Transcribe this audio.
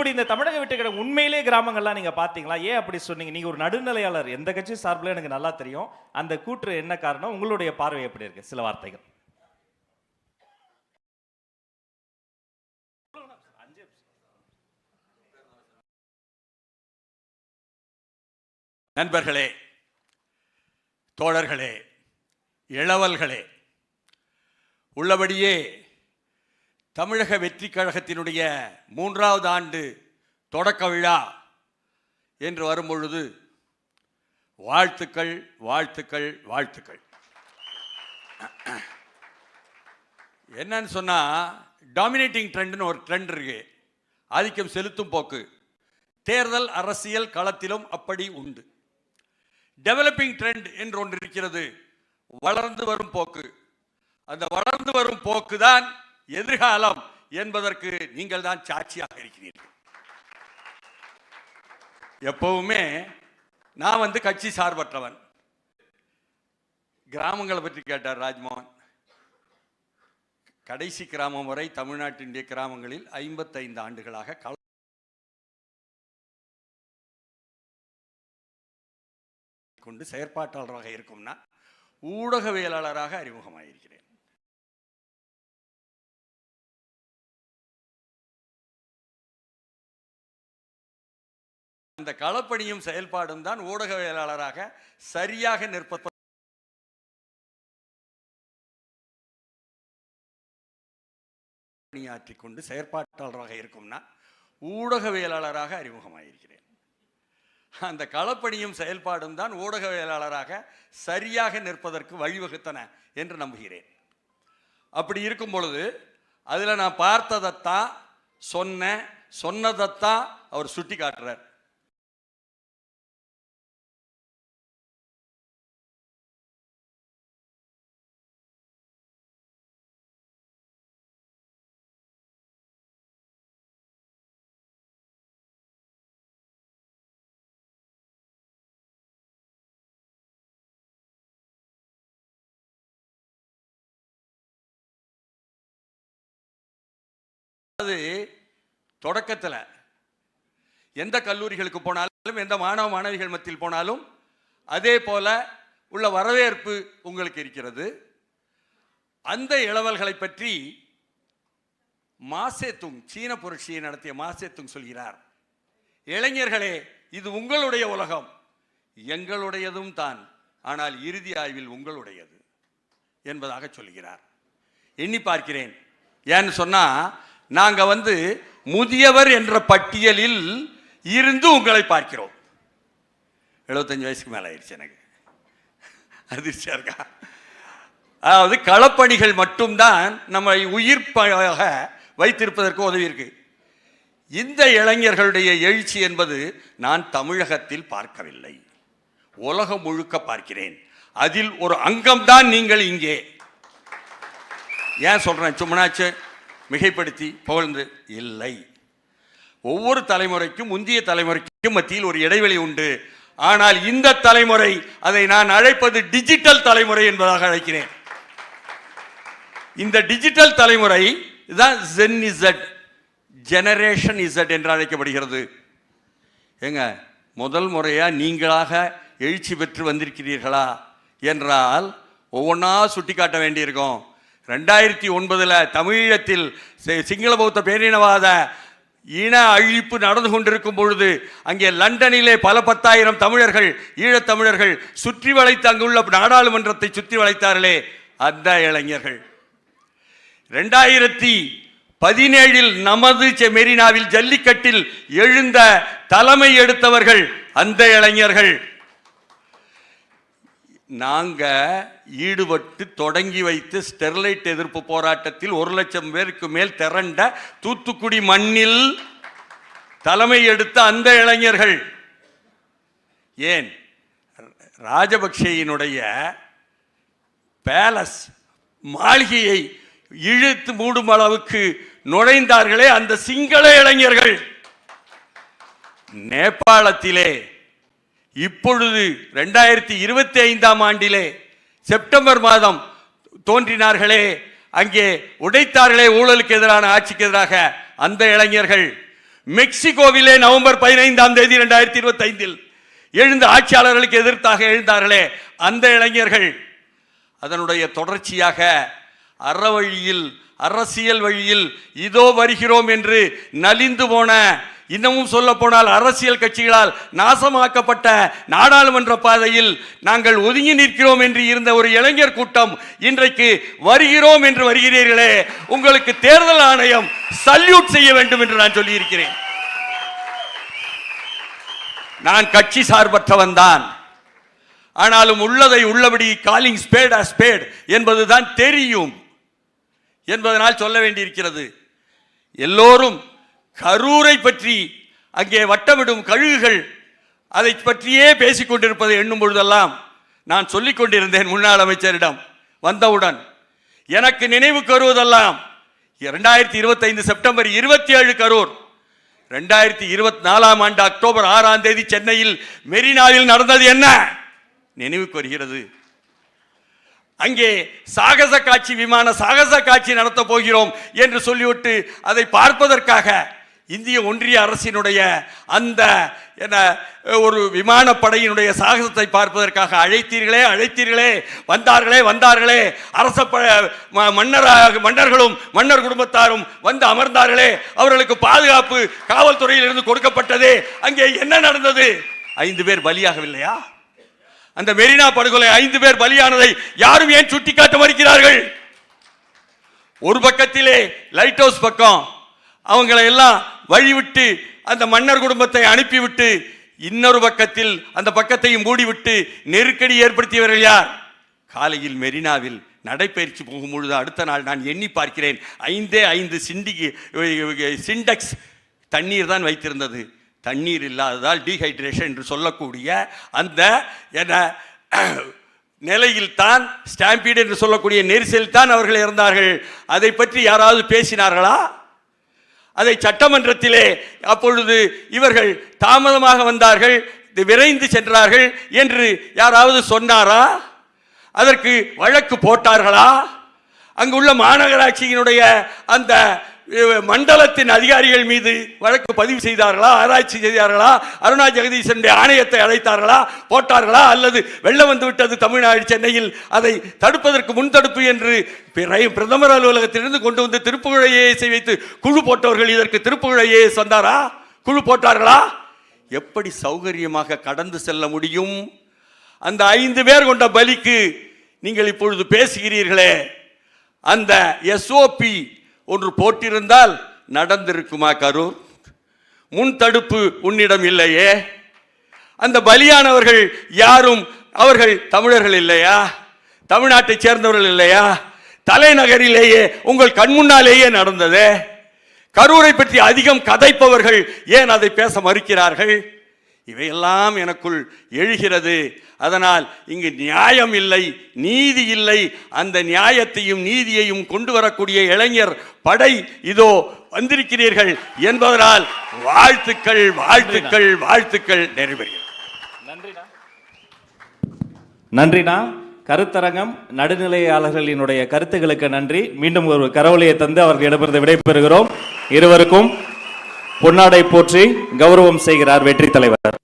இப்படி இந்த தமிழக வெற்றி உண்மையிலேயே உண்மையிலே கிராமங்கள்லாம் நீங்க பார்த்தீங்களா ஏன் அப்படி சொன்னீங்க? நீங்க ஒரு நடுநிலையாளர். எந்த கட்சி சார்பில் எனக்கு நல்லா தெரியும். அந்த கூற்று என்ன காரணம்? உங்களுடைய பார்வை எப்படி இருக்கு? சில வார்த்தைகள். நண்பர்களே தோழர்களே இளவல்களே உள்ளபடியே தமிழக வெற்றி கழகத்தினுடைய மூன்றாவது ஆண்டு தொடக்க விழா என்று வரும்பொழுது வாழ்த்துக்கள் வாழ்த்துக்கள் வாழ்த்துக்கள். என்னன்னு சொன்னால் டாமினேட்டிங் ட்ரெண்ட்னு ஒரு ட்ரெண்ட் இருக்கு. ஆதிக்கம் செலுத்தும் போக்கு. தேர்தல் அரசியல் களத்திலும் அப்படி உண்டு. டெவலப்பிங் ட்ரெண்ட் என்று ஒன்று இருக்கிறது. வளர்ந்து வரும் போக்கு. அந்த வளர்ந்து வரும் போக்கு தான் எதிர்காலம் என்பதற்கு நீங்கள் தான் சாட்சியாக இருக்கிறீர்கள். எப்பவுமே நான் வந்து கட்சி சார்பற்றவன். கிராமங்களை பற்றி கேட்டார் ராஜ்மோகன். கடைசி கிராமம் வரை தமிழ்நாட்டினுடைய கிராமங்களில் ஐம்பத்தைந்து ஆண்டுகளாக கல கொண்டு செயற்பாட்டாளராக இருக்கும்னா ஊடகவியலாளராக அறிமுகமாயிருக்கிறேன். அந்த களப்பணியும் செயல்பாடும் தான் ஊடகவியலாளராக சரியாக நிற்ப பணியாற்றி கொண்டு செயற்பாட்டாளராக இருக்கும்னா ஊடகவியலாளராக அறிமுகமாயிருக்கிறேன். அந்த களப்பணியும் செயல்பாடும் தான் ஊடகவியலாளராக சரியாக நிற்பதற்கு வழிவகுத்தன என்று நம்புகிறேன். அப்படி இருக்கும் பொழுது அதில் நான் பார்த்ததைத்தான் சொன்னேன் சொன்னதைத்தான் அவர் சுட்டி காட்டுறார் அது தொடக்கத்தில் எந்த கல்லூரிகளுக்கு போனாலும் எந்த மாணவ மாணவிகள் மத்தியில் போனாலும் அதே போல உள்ள வரவேற்பு உங்களுக்கு இருக்கிறது. அந்த இளவல்களை பற்றி மாசேத்துங் சீன புரட்சியை நடத்திய மாசேத்துங் சொல்கிறார் இளைஞர்களே இது உங்களுடைய உலகம். எங்களுடையதும் தான் ஆனால் இறுதி ஆய்வில் உங்களுடையது என்பதாக சொல்கிறார். எண்ணி பார்க்கிறேன். ஏன்னு சொன்னா நாங்கள் வந்து முதியவர் என்ற பட்டியலில் இருந்து உங்களை பார்க்கிறோம். எழுபத்தஞ்சு வயசுக்கு மேலே ஆயிடுச்சு எனக்கு. அதிர்ச்சியாக இருக்கா? அதாவது களப்பணிகள் மட்டும்தான் நம்மை உயிர்ப்பாக வைத்திருப்பதற்கு உதவி இருக்கு. இந்த இளைஞர்களுடைய எழுச்சி என்பது நான் தமிழகத்தில் பார்க்கவில்லை. உலகம் முழுக்க பார்க்கிறேன். அதில் ஒரு அங்கம்தான் நீங்கள் இங்கே. ஏன் சொல்கிறேன் சும்மனாச்சு மிகைப்படுத்தி புகழ்ந்து இல்லை. ஒவ்வொரு தலைமுறைக்கும் முந்தைய தலைமுறைக்கும் மத்தியில் ஒரு இடைவெளி உண்டு. ஆனால் இந்த தலைமுறை அதை நான் அழைப்பது டிஜிட்டல் தலைமுறை என்பதாக அழைக்கிறேன். இந்த டிஜிட்டல் தலைமுறை தான் ஜென் இசட் ஜெனரேஷன் இசட் என்று அழைக்கப்படுகிறது. ஏங்க முதல் முறையாக நீங்களாக எழுச்சி பெற்று வந்திருக்கிறீர்களா? என்றால் ஒவ்வொன்றா சுட்டி காட்ட வேண்டியிருக்கும். ரெண்டாயிரத்தி ஒன்பதில் தமிழீழத்தில் சிங்கள பௌத்த பேரினவாத இன அழிப்பு நடந்து கொண்டிருக்கும் பொழுது அங்கே லண்டனிலே பல பத்தாயிரம் தமிழர்கள் ஈழத்தமிழர்கள் சுற்றி வளைத்து அங்குள்ள நாடாளுமன்றத்தை சுற்றி வளைத்தார்களே அந்த இளைஞர்கள். ரெண்டாயிரத்தி பதினேழில் நமது செ- மெரினாவில் ஜல்லிக்கட்டில் எழுந்த தலைமை எடுத்தவர்கள் அந்த இளைஞர்கள். நாங்கள் ஈடுபட்டு தொடங்கி வைத்து ஸ்டெர்லைட் எதிர்ப்பு போராட்டத்தில் ஒரு லட்சம் பேருக்கு மேல் திரண்ட தூத்துக்குடி மண்ணில் தலைமை எடுத்த அந்த இளைஞர்கள். ஏன்? ராஜபக்சேயினுடைய பேலஸ் மாளிகையை இழுத்து மூடும் அளவுக்கு நுழைந்தார்களே அந்த சிங்கள இளைஞர்கள். நேபாளத்திலே இப்பொழுது ரெண்டாயிரத்தி இருபத்தி ஐந்தாம் ஆண்டிலே செப்டம்பர் மாதம் தோன்றினார்களே அங்கே உடைத்தார்களே ஊழலுக்கு எதிரான ஆட்சிக்கு எதிராக அந்த இளைஞர்கள். மெக்சிகோவிலே நவம்பர் பதினைந்தாம் தேதி ரெண்டாயிரத்தி இருபத்தி ஐந்தில் எழுந்த ஆட்சியாளர்களுக்கு எதிர்த்தாக எழுந்தார்களே அந்த இளைஞர்கள். அதனுடைய தொடர்ச்சியாக அற வழியில் அரசியல் வழியில் இதோ வருகிறோம் என்று நலிந்து போன இன்னமும் சொல்ல போனால் அரசியல் கட்சிகளால் நாசமாக்கப்பட்ட நாடாளுமன்ற பாதையில் நாங்கள் ஒதுங்கி நிற்கிறோம் என்று இருந்த ஒரு இளைஞர் கூட்டம் இன்றைக்கு வருகிறோம் என்று வருகிறீர்களே உங்களுக்கு தேர்தல் ஆணையம் சல்யூட் செய்ய வேண்டும் என்று நான் சொல்லியிருக்கிறேன். நான் கட்சி சார்பற்றவன் தான். ஆனாலும் உள்ளதை உள்ளபடி காலிங் ஸ்பேட் அ ஸ்பேட் என்பதுதான் தெரியும். என்பதனால் சொல்ல வேண்டியிருக்கிறது. எல்லோரும் கரூரை பற்றி அங்கே வட்டமிடும் கழுகுகள் அதை பற்றியே பேசிக் கொண்டிருப்பதை எண்ணும் பொழுதெல்லாம் நான் சொல்லிக் கொண்டிருந்தேன் முன்னாள் அமைச்சரிடம் வந்தவுடன். எனக்கு நினைவுக்கு வருவதெல்லாம் இரண்டாயிரத்தி இருபத்தைந்து செப்டம்பர் இருபத்தி ஏழு கரூர். ரெண்டாயிரத்தி இருபத்தி நாலாம் ஆண்டு அக்டோபர் ஆறாம் தேதி சென்னையில் மெரினாவில் நடந்தது என்ன? நினைவுக்கு வருகிறது. அங்கே சாகச காட்சி விமான சாகச காட்சி நடத்தப் போகிறோம் என்று சொல்லிவிட்டு அதை பார்ப்பதற்காக இந்திய ஒன்றிய அரசினுடைய அந்த என்ன ஒரு விமானப்படையினுடைய சாகசத்தை பார்ப்பதற்காக அழைத்தீர்களே அழைத்தீர்களே வந்தார்களே வந்தார்களே. அரச ப- மன்னராக மன்னர்களும் மன்னர் குடும்பத்தாரும் வந்து அமர்ந்தார்களே. அவர்களுக்கு பாதுகாப்பு காவல்துறையிலிருந்து கொடுக்கப்பட்டதே. அங்கே என்ன நடந்தது? ஐந்து பேர் பலியாகவில்லையா? அந்த மெரினா படுகொலை ஐந்து பேர் பலியானதை யாரும் ஏன் சுட்டிக்காட்ட மறுக்கிறார்கள்? ஒரு பக்கத்திலே லைட் ஹவுஸ் பக்கம். அவங்களை எல்லாம் வழிவிட்டு அந்த மன்னர் குடும்பத்தை அனுப்பிவிட்டு இன்னொரு பக்கத்தில் அந்த பக்கத்தையும் மூடிவிட்டு நெருக்கடி ஏற்படுத்தியவர்கள் யார்? காலையில் மெரினாவில் நடைபயிற்சி போகும் பொழுது அடுத்த நாள் நான் எண்ணி பார்க்கிறேன். ஐந்தே ஐந்து சிண்டி சிண்டெக்ஸ் தண்ணீர் தான் வைத்திருந்தது. தண்ணீர் இல்லாததால் டீஹைட்ரேஷன் என்று சொல்லக்கூடிய அந்த என்ன நிலையில் தான் ஸ்டாம்பீடு என்று சொல்லக்கூடிய நெரிசலில் தான் அவர்கள் இறந்தார்கள். அதை பற்றி யாராவது பேசினார்களா? அதை சட்டமன்றத்திலே அப்பொழுது இவர்கள் தாமதமாக வந்தார்கள் விரைந்து சென்றார்கள் என்று யாராவது சொன்னாரா? அதற்கு வழக்கு போட்டார்களா? அங்குள்ள மாநகராட்சியினுடைய அந்த மண்டலத்தின் அதிகாரிகள் மீது வழக்கு பதிவு செய்தார்களா ஆராய்ச்சி செய்தார்களா அருணா ஜெகதீசனுடைய ஆணையத்தை அழைத்தார்களா போட்டார்களா அல்லது வெள்ளம் வந்து விட்டது தமிழ்நாடு சென்னையில் அதை தடுப்பதற்கு முன்தடுப்பு என்று பிரதமர் அலுவலகத்திலிருந்து கொண்டு வந்து திருப்புகழ் ஐஏஎஸை வைத்து குழு போட்டவர்கள் இதற்கு திருப்புகழ் ஐஏஎஸ் வந்தாரா? குழு போட்டார்களா? எப்படி சௌகரியமாக கடந்து செல்ல முடியும்? அந்த ஐந்து பேர் கொண்ட பலிக்கு நீங்கள் இப்பொழுது பேசுகிறீர்களே. அந்த எஸ்ஓபி ஒன்று போட்டிருந்தால் நடந்திருக்குமா கரூர் முன் தடுப்பு உன்னிடம் இல்லையே. அந்த பலியானவர்கள் யாரும் அவர்கள் தமிழர்கள் இல்லையா? தமிழ்நாட்டை சேர்ந்தவர்கள் இல்லையா? தலைநகரிலேயே உங்கள் கண்முன்னாலேயே நடந்ததே. கரூரை பற்றி அதிகம் கதைப்பவர்கள் ஏன் அதை பேச மறுக்கிறார்கள்? இவையெல்லாம் எனக்குள் எழுகிறது. அதனால் இங்கு நியாயம் இல்லை நீதி இல்லை. அந்த நியாயத்தையும் நீதியையும் கொண்டு வரக்கூடிய இளைஞர் படை இதோ வந்திருக்கிறீர்கள் என்பதனால் வாழ்த்துக்கள் வாழ்த்துக்கள் வாழ்த்துக்கள் நிறைவேறுகிறது நன்றிண்ணா. நன்றிண்ணா. கருத்தரங்கம் நடுநிலையாளர்களினுடைய கருத்துக்களுக்கு நன்றி. மீண்டும் ஒரு கரவொலியை தந்து அவர்களிடமிருந்து விடைபெறுகிறோம். இருவருக்கும் பொன்னாடை போற்றி கௌரவம் செய்கிறார் வெற்றி தலைவர்.